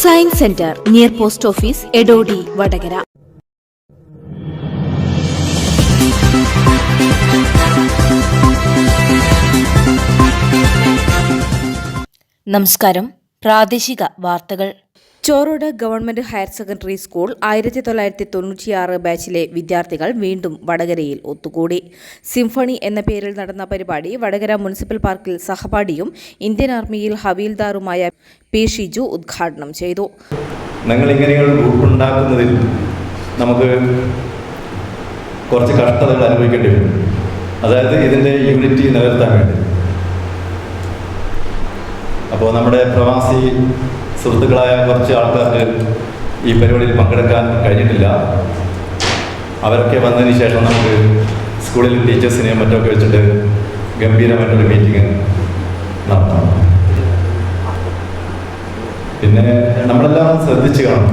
Science centre near post office Edodi Vadakara നമസ്കാരം. പ്രാദേശിക വാർത്തകൾ. Chorode government higher secondary school ആയിരത്തി തൊള്ളായിരത്തി തൊണ്ണൂറ്റിയാറ് ബാച്ചിലെ വിദ്യാർത്ഥികൾ വീണ്ടും വടകരയിൽ ഒത്തുകൂടി. സിംഫണി എന്ന പേരിൽ നടന്ന പരിപാടി വടകര മുനിസിപ്പൽ പാർക്കിൽ സഹപാഠിയും ഇന്ത്യൻ ആർമിയിൽ ഹവീൽദാറുമായ പി ഷിജു ഉദ്ഘാടനം ചെയ്തു. നിങ്ങൾ ഇങ്ങനെയുള്ള ഗ്രൂപ്പ് ഉണ്ടാക്കുന്നതിൽ നമുക്ക് കുറച്ച് കഷ്ടതകൾ അനുഭവിക്കേണ്ടി വരും. അതായത് ഇതിന്റെ യൂണിറ്റി നിലനിർത്താൻ വേണ്ടി. അപ്പോൾ നമ്മുടെ പ്രവാസി സുഹൃത്തുക്കളായ കുറച്ച് ആൾക്കാർക്ക് ഈ പരിപാടിയിൽ പങ്കെടുക്കാൻ കഴിഞ്ഞിട്ടില്ല. അവരൊക്കെ വന്നതിന് ശേഷം നമുക്ക് സ്കൂളിൽ ടീച്ചേഴ്സിനെയും മറ്റൊക്കെ വെച്ചിട്ട് ഗംഭീരമായിട്ടൊരു മീറ്റിംഗ് നടത്തണം. പിന്നെ നമ്മളെല്ലാം ശ്രദ്ധിച്ച് കാണും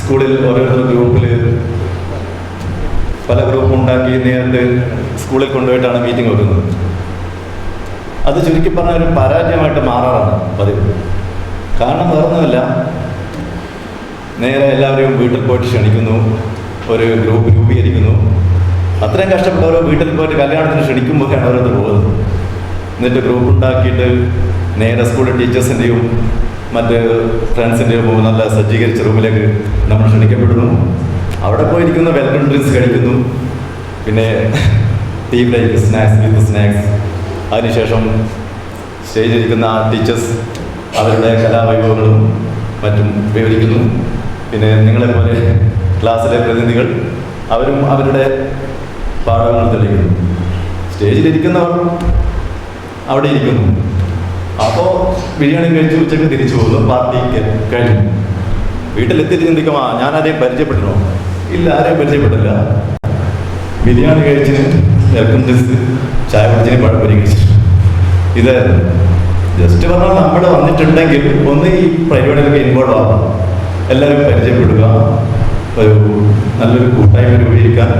സ്കൂളിൽ ഓരോരോ ഗ്രൂപ്പിൽ പല ഗ്രൂപ്പ് ഉണ്ടാക്കി നേരിട്ട് സ്കൂളിൽ കൊണ്ടുപോയിട്ടാണ് മീറ്റിംഗ് വെക്കുന്നത്. അത് ചുരുക്കി പറഞ്ഞ ഒരു പരാജയമായിട്ട് മാറാറാണ് പതിവ്. കാരണം വേറൊന്നുമല്ല. നേരെ എല്ലാവരെയും വീട്ടിൽ പോയിട്ട് ക്ഷണിക്കുന്നു. ഒരു ഗ്രൂപ്പ് രൂപീകരിക്കുന്നു. അത്രയും കഷ്ടപ്പെട്ട ഓരോ വീട്ടിൽ പോയിട്ട് കല്യാണത്തിന് ക്ഷണിക്കുമ്പോഴൊക്കെയാണ് അവരത് പോകുന്നത്. എന്നിട്ട് ഗ്രൂപ്പ് ഉണ്ടാക്കിയിട്ട് നേരെ സ്കൂളിൽ ടീച്ചേഴ്സിന്റെയും മറ്റ് ഫ്രണ്ട്സിന്റെയും നല്ല സജ്ജീകരിച്ച റൂമിലേക്ക് നമ്മൾ ക്ഷണിക്കപ്പെടുന്നു. അവിടെ പോയിരിക്കുന്ന വെൽക്കം ഡ്രിങ്ക്സ് കഴിക്കുന്നു. പിന്നെ tea break snacks with snacks അതിനുശേഷം സ്റ്റേജിലിരിക്കുന്ന ടീച്ചേഴ്സ് അവരുടെ കലാവൈഭവങ്ങളും മറ്റും വിവരിക്കുന്നു. പിന്നെ നിങ്ങളെപ്പോലെ ക്ലാസ്സിലെ പ്രതിനിധികൾ അവരും അവരുടെ പാഠങ്ങൾ തെളിയിക്കുന്നു. സ്റ്റേജിലിരിക്കുന്നവർ അവിടെ ഇരിക്കുന്നു. അപ്പോൾ ബിരിയാണി കഴിച്ച് ഉച്ചയ്ക്ക് തിരിച്ചു പോകുന്നു. പാർട്ടി കഴിഞ്ഞു. വീട്ടിലെത്തി ചിന്തിക്കുമാ ഞാൻ ആരെയും പരിചയപ്പെട്ടിനോ ഇല്ല ആരെയും പരിചയപ്പെട്ടില്ല ബിരിയാണി കഴിച്ചിന് ചായ കുടിച്ചിന് പഴം പരിഹരിച്ചു ഇത് ജസ്റ്റ് പറഞ്ഞാൽ നമ്മൾ വന്നിട്ടുണ്ടെങ്കിൽ ഒന്ന് ഈ പരിപാടിയിലൊക്കെ ഇൻവോൾവ് ആവാം. എല്ലാവരും പരിചയപ്പെടുക. ഒരു നല്ലൊരു കൂട്ടായ്മ രൂപീകരിക്കാൻ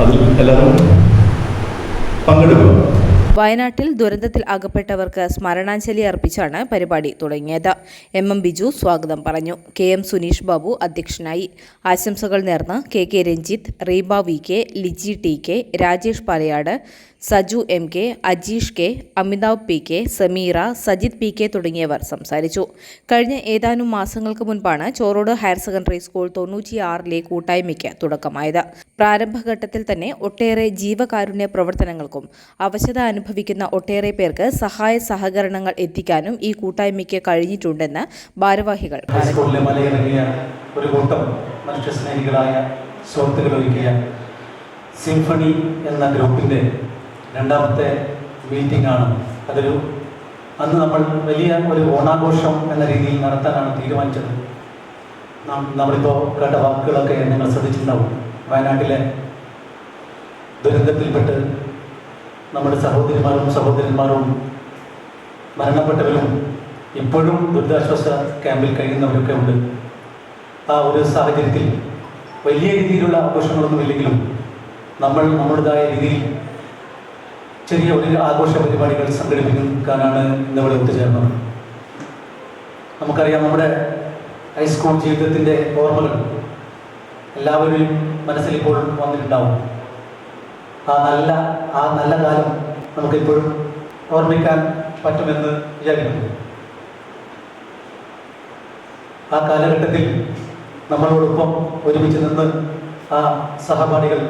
അതിൽ എല്ലാവരും പങ്കെടുക്കുക. വയനാട്ടിൽ ദുരന്തത്തിൽ അകപ്പെട്ടവർക്ക് സ്മരണാഞ്ജലി അർപ്പിച്ചാണ് പരിപാടി തുടങ്ങിയത്. എം. എം. ബിജു സ്വാഗതം പറഞ്ഞു. കെ. എം. സുനീഷ് ബാബു അധ്യക്ഷനായി. ആശംസകൾ നേർന്ന് K. K. Ranjith Reeba V. K Liji T. K Rajesh Palayad Saju M. K Ajeesh K Amitav P. K Sameera Sajith P. K തുടങ്ങിയവർ സംസാരിച്ചു. കഴിഞ്ഞ ഏതാനും മാസങ്ങൾക്ക് മുൻപാണ് ചോറോട് ഹയർ സെക്കൻഡറി സ്കൂൾ തൊണ്ണൂറ്റിയാറിലെ കൂട്ടായ്മയ്ക്ക് തുടക്കമായത്. പ്രാരംഭഘട്ടത്തിൽ തന്നെ ഒട്ടേറെ ജീവകാരുണ്യ പ്രവർത്തനങ്ങൾക്കും അവശത അനുഭവിക്കുന്ന ഒട്ടേറെ പേർക്ക് സഹായ സഹകരണങ്ങൾ എത്തിക്കാനും ഈ കൂട്ടായ്മയ്ക്ക് കഴിഞ്ഞിട്ടുണ്ടെന്ന് ഭാരവാഹികൾ ഒരു കൂട്ടം സിംഫണി എന്ന ഗ്രൂപ്പിന്റെ രണ്ടാമത്തെ മീറ്റിംഗ് ആണ്. അതൊരു അന്ന് നമ്മൾ വലിയ ഒരു ഓണാഘോഷം എന്ന രീതിയിൽ നടത്താനാണ് തീരുമാനിച്ചത്. നാം നമ്മളിപ്പോൾ കേട്ട വാക്കുകളൊക്കെ നിങ്ങൾ ശ്രദ്ധിച്ചിട്ടുണ്ടാവും. വയനാട്ടിലെ ദുരന്തത്തിൽപ്പെട്ട് നമ്മുടെ സഹോദരിമാരും സഹോദരന്മാരും മരണപ്പെട്ടവരും ഇപ്പോഴും ദുരിതാശ്വാസ ക്യാമ്പിൽ കഴിയുന്നവരൊക്കെ ഉണ്ട്. ആ ഒരു സാഹചര്യത്തിൽ വലിയ രീതിയിലുള്ള ആഘോഷങ്ങളൊന്നും ഇല്ലെങ്കിലും നമ്മൾ നമ്മുടേതായ രീതിയിൽ ചെറിയ ഒരു ആഘോഷ പരിപാടികൾ സംഘടിപ്പിക്കാനാണ് ഇന്നിവിടെ ഒത്തുചേർന്നത്. നമുക്കറിയാം നമ്മുടെ ഹൈസ്കൂൾ ജീവിതത്തിന്റെ ഓർമ്മകൾ എല്ലാവരുടെയും മനസ്സിൽ ഇപ്പോൾ വന്നിട്ടുണ്ടാവും. ആ നല്ല ആ നല്ല കാലം നമുക്കിപ്പോഴും ഓർമ്മിക്കാൻ പറ്റുമെന്ന് വിചാരിക്കുന്നു. ആ കാലഘട്ടത്തിൽ നമ്മളോടൊപ്പം ഒരുമിച്ച് നിന്ന് ആ സഹപാഠികൾ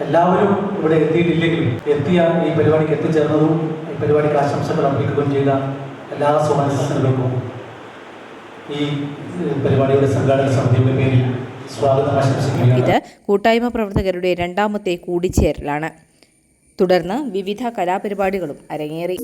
എല്ലാവരും ഇവിടെ എത്തിയിട്ടില്ലെങ്കിലും എത്തിയ ഈ പരിപാടിക്ക് എത്തിച്ചേർന്നതും ഈ പരിപാടിക്ക് ആശംസകൾ അർപ്പിക്കുകയും ചെയ്ത എല്ലാ സ്വാതന്ത്ര്യങ്ങൾക്കും ഈ പരിപാടിയുടെ സംഘാടക സമിതിയുടെ പേരിൽ ഇത് കൂട്ടായ്മ പ്രവർത്തകരുടെ രണ്ടാമത്തെ കൂടിച്ചേരലാണ്. തുടർന്ന് വിവിധ കലാപരിപാടികളും അരങ്ങേറി.